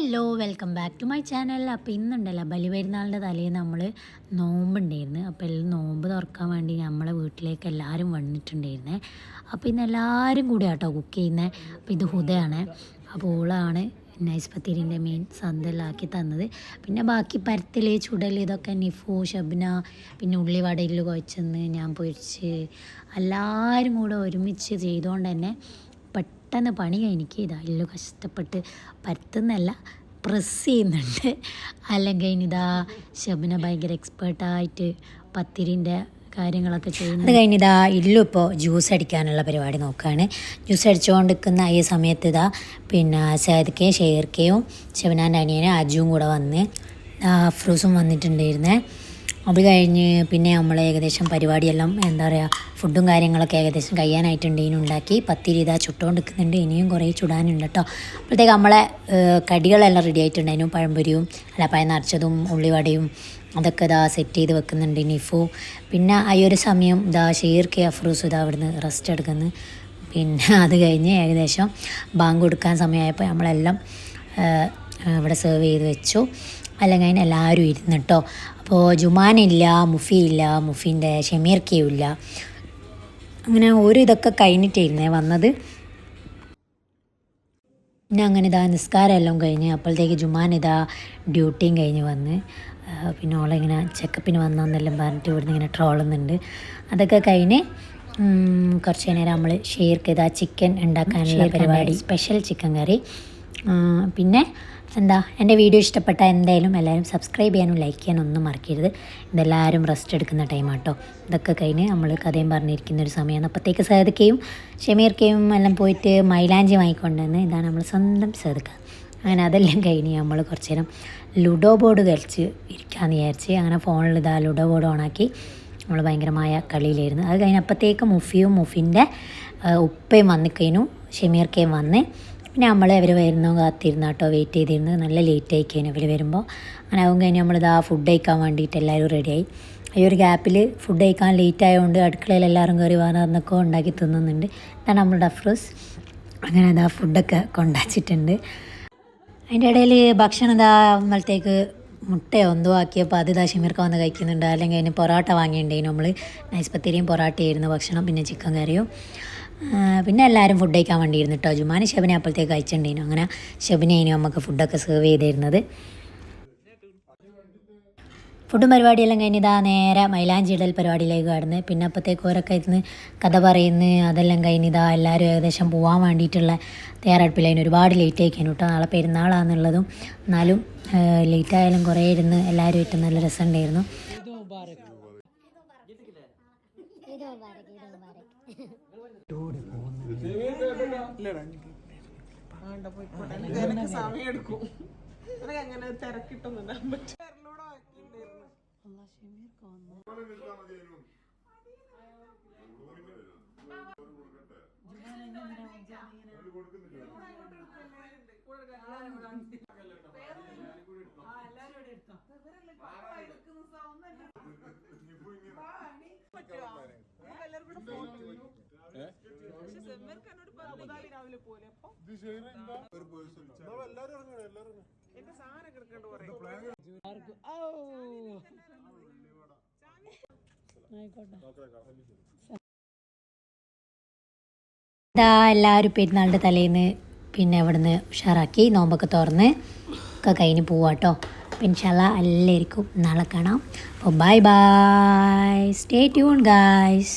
Hello welcome back to my channel. അപ്പോൾ ഇന്നുണ്ടല്ലോ ബലിപെരുന്നാളിന്റെ തലേന്ന് നമ്മൾ നോമ്പുണ്ടായിരുന്നു. അപ്പോൾ എല്ലാം നോമ്പ് തുറക്കാൻ വേണ്ടി നമ്മളെ വീട്ടിലേക്ക് എല്ലാവരും വന്നിട്ടുണ്ടായിരുന്നേ. അപ്പോൾ ഇന്ന് എല്ലാവരും കൂടി ആട്ടോ കുക്ക് ചെയ്യുന്നത് അപ്പോൾ ഇത് ഹുദയാണ്. അപ്പോൾ ഓളാണ് നൈസ് പത്തിരിന്റെ മെയിൻ സന്തലാക്കി തന്നത്. പിന്നെ ബാക്കി പരത്തൽ ചുടൽ ഇതൊക്കെ നിഫു ഷബ്ന പിന്നെ ഉള്ളിവടയിൽ കുഴച്ചെന്ന് ഞാൻ പൊരിച്ച് എല്ലാവരും കൂടെ ഒരുമിച്ച് ചെയ്തുകൊണ്ട് തന്നെ പെട്ടെന്ന് പണി എനിക്ക് ഇതാ എല്ലാം കഷ്ടപ്പെട്ട് പരത്തുന്നല്ല പ്രസ് ചെയ്യുന്നുണ്ട്. അല്ലെങ്കിൽ ഇതാ ശബന ഭയങ്കര എക്സ്പേർട്ടായിട്ട് പത്തിരിന്റെ കാര്യങ്ങളൊക്കെ ചെയ്യുന്നത് അത് കഴിഞ്ഞിതാ ഇല്ലും ഇപ്പോൾ ജ്യൂസ് അടിക്കാനുള്ള പരിപാടി നോക്കുകയാണ് ജ്യൂസ് അടിച്ചുകൊണ്ടിരിക്കുന്ന ഈ സമയത്ത് ഇതാ പിന്നെ സേദക്കയും ഷെയർക്കയും ശിവനാന്റെ അനിയനും അജുവും കൂടെ വന്ന് ഫ്രൂസും വന്നിട്ടുണ്ടായിരുന്നേ. അത് കഴിഞ്ഞ് പിന്നെ നമ്മൾ ഏകദേശം പരിപാടിയെല്ലാം എന്താ പറയുക ഫുഡും കാര്യങ്ങളൊക്കെ ഏകദേശം കഴിയാനായിട്ടുണ്ട്. ഇനി ഉണ്ടാക്കി പത്തിരി ഇതാ ചുട്ടുകൊണ്ട് നിൽക്കുന്നുണ്ട് ഇനിയും കുറേ ചുടാനുണ്ട് കേട്ടോ അപ്പോഴത്തേക്ക് നമ്മളെ കടികളെല്ലാം റെഡി ആയിട്ടുണ്ടായിരുന്നു. പഴംപൊരിയും അല്ല പഴം നിറച്ചതും ഉള്ളിവടയും അതൊക്കെ ഇതാ സെറ്റ് ചെയ്ത് വെക്കുന്നുണ്ട് നിഫു പിന്നെ ആ ഒരു സമയം ഇതാ ഷീർ കെ അഫ്രൂസ് ഇതാ അവിടുന്ന് റെസ്റ്റ് എടുക്കുന്നു. പിന്നെ അത് കഴിഞ്ഞ് ഏകദേശം ബാങ്ക് കൊടുക്കാൻ സമയമായപ്പോൾ നമ്മളെല്ലാം ഇവിടെ സെർവ് ചെയ്ത് വെച്ചു. അല്ലെങ്കിൽ എല്ലാവരും ഇരുന്ന് കേട്ടോ അപ്പോൾ ജുമാനില്ല മുഫിയില്ല മുഫീന്റെ ഷമീർ ഇല്ല അങ്ങനെ ഒരു ഇതൊക്കെ കഴിഞ്ഞിട്ടായിരുന്നേ വന്നത്. പിന്നെ അങ്ങനെ ഇതാ നിസ്കാരം എല്ലാം കഴിഞ്ഞ് അപ്പോഴത്തേക്ക് ജുമാൻ ഇതാ ഡ്യൂട്ടിയും കഴിഞ്ഞ് വന്ന്. പിന്നെ ഓളിങ്ങനെ ചെക്കപ്പിന് വന്നെന്നെല്ലാം പറഞ്ഞിട്ട് ഇവിടുന്ന് ഇങ്ങനെ ട്രോളുന്നുണ്ട്. അതൊക്കെ കഴിഞ്ഞ് കുറച്ച് നേരം നമ്മൾ ഷെയർക്ക് ഇതാ ചിക്കൻ ഉണ്ടാക്കാനുള്ള പരിപാടി സ്പെഷ്യൽ ചിക്കൻ കറി. പിന്നെ എന്താ എന്റെ വീഡിയോ ഇഷ്ടപ്പെട്ട എന്തായാലും എല്ലാവരും സബ്സ്ക്രൈബ് ചെയ്യാനും ലൈക്ക് ചെയ്യാനും ഒന്നും മറക്കരുത്. ഇതെല്ലാവരും റെസ്റ്റ് എടുക്കുന്ന ടൈമാട്ടോ ഇതൊക്കെ കഴിഞ്ഞ് നമ്മൾ കഥയും പറഞ്ഞിരിക്കുന്ന ഒരു സമയമാണ്. അപ്പോഴത്തേക്ക് സേതുക്കയും ഷമീർക്കയും എല്ലാം പോയിട്ട് മൈലാഞ്ചി വാങ്ങിക്കൊണ്ടുവന്ന് ഇതാണ് നമ്മൾ സ്വന്തം സേതുക്ക. അങ്ങനെ അതെല്ലാം കഴിഞ്ഞ് നമ്മൾ കുറച്ച് നേരം ലുഡോ ബോർഡ് കളിച്ച് ഇരിക്കാമെന്ന് വിചാരിച്ച് അങ്ങനെ ഫോണിൽ ഇതാ ലുഡോ ബോർഡ് ഓണാക്കി നമ്മൾ ഭയങ്കരമായ കളിയിലായിരുന്നു. അത് കഴിഞ്ഞപ്പോഴത്തേക്ക് മുഫിയും മുഫിന്റെ ഉപ്പയും വന്നിക്കഴിഞ്ഞു ഷമീർക്കയും വന്ന് പിന്നെ നമ്മൾ അവർ വരുന്നോ കാത്തിരുന്ന കേട്ടോ വെയിറ്റ് ചെയ്തിരുന്നു. നല്ല ലേറ്റ് ആയി കഴിഞ്ഞു അവർ വരുമ്പോൾ അങ്ങനെ ആവും കഴിഞ്ഞ് നമ്മളിതാ ഫുഡ് കഴിക്കാൻ വേണ്ടിയിട്ട് എല്ലാവരും റെഡിയായി ഈ ഒരു ഗ്യാപ്പിൽ ഫുഡ് കഴിക്കാൻ ലേറ്റ് ആയതുകൊണ്ട് അടുക്കളയിൽ എല്ലാവരും കയറി വന്നൊക്കെ ഉണ്ടാക്കി തിന്നുന്നുണ്ട്. ഇതാണ് നമ്മുടെ അഫ്രൂസ് അങ്ങനെ അതാ ഫുഡൊക്കെ കൊണ്ടാച്ചിട്ടുണ്ട്. അതിന്റെ ഇടയിൽ ഭക്ഷണം ഇതാ നമ്മളത്തേക്ക് മുട്ടയോ എന്തോ ആക്കിയപ്പോൾ അത് ഇതാ വന്ന് കഴിക്കുന്നുണ്ട്. അല്ലെങ്കിൽ അതിന് പൊറോട്ട വാങ്ങിയിട്ടുണ്ടെങ്കിൽ നമ്മൾ നൈസ് പത്തിരിയും പൊറോട്ടയായിരുന്നു ഭക്ഷണം പിന്നെ ചിക്കൻ കറിയും. പിന്നെ എല്ലാവരും ഫുഡ് കഴിക്കാൻ വേണ്ടിയിരുന്നു കേട്ടോ ജുമാന് ഷബിനെ അപ്പോഴത്തേക്ക് കഴിച്ചിട്ടുണ്ടായിരുന്നു. അങ്ങനെ ഷെബിനെയും നമുക്ക് ഫുഡൊക്കെ സെർവ് ചെയ്തിരുന്നത്. ഫുഡും പരിപാടിയെല്ലാം കഴിഞ്ഞിതാ നേരെ മൈലാഞ്ചി ഇടൽ പരിപാടിയിലേക്ക് കടന്ന്. പിന്നെ അപ്പോഴത്തേക്ക് ഓരൊക്കെ ഇരുന്ന് കഥ പറയുന്നു. അതെല്ലാം കഴിഞ്ഞിതാ എല്ലാവരും ഏകദേശം പോകാൻ വേണ്ടിയിട്ടുള്ള തയ്യാറെടുപ്പിലായിരുന്നു ഒരുപാട് ലേറ്റ് ആയിക്കാൻ കഴിഞ്ഞു കേട്ടോ നാളെ പെരുന്നാളാണെന്നുള്ളതും എന്നാലും ലേറ്റായാലും കുറേ ഇരുന്ന് എല്ലാവരും ഏറ്റവും നല്ല രസമുണ്ടായിരുന്നു. സമയം എടുക്കും. അങ്ങനെ തിരക്കിട്ടൊന്നും ഇടാൻ പറ്റും രാവിലെ പോലെ അപ്പൊ എന്റെ സാധനം കിടക്കണ്ട ഇതാ എല്ലാവരും പെരുന്നാളിന്റെ തലേന്ന് പിന്നെ ഇവിടുന്ന് ഉഷാറാക്കി നോമ്പൊക്കെ തുറന്ന് ഒക്കെ കഴിഞ്ഞ് പോവാട്ടോ പിൻഷല്ല എല്ലാവർക്കും നാളെ കാണാം. അപ്പോൾ bye bye stay tune guys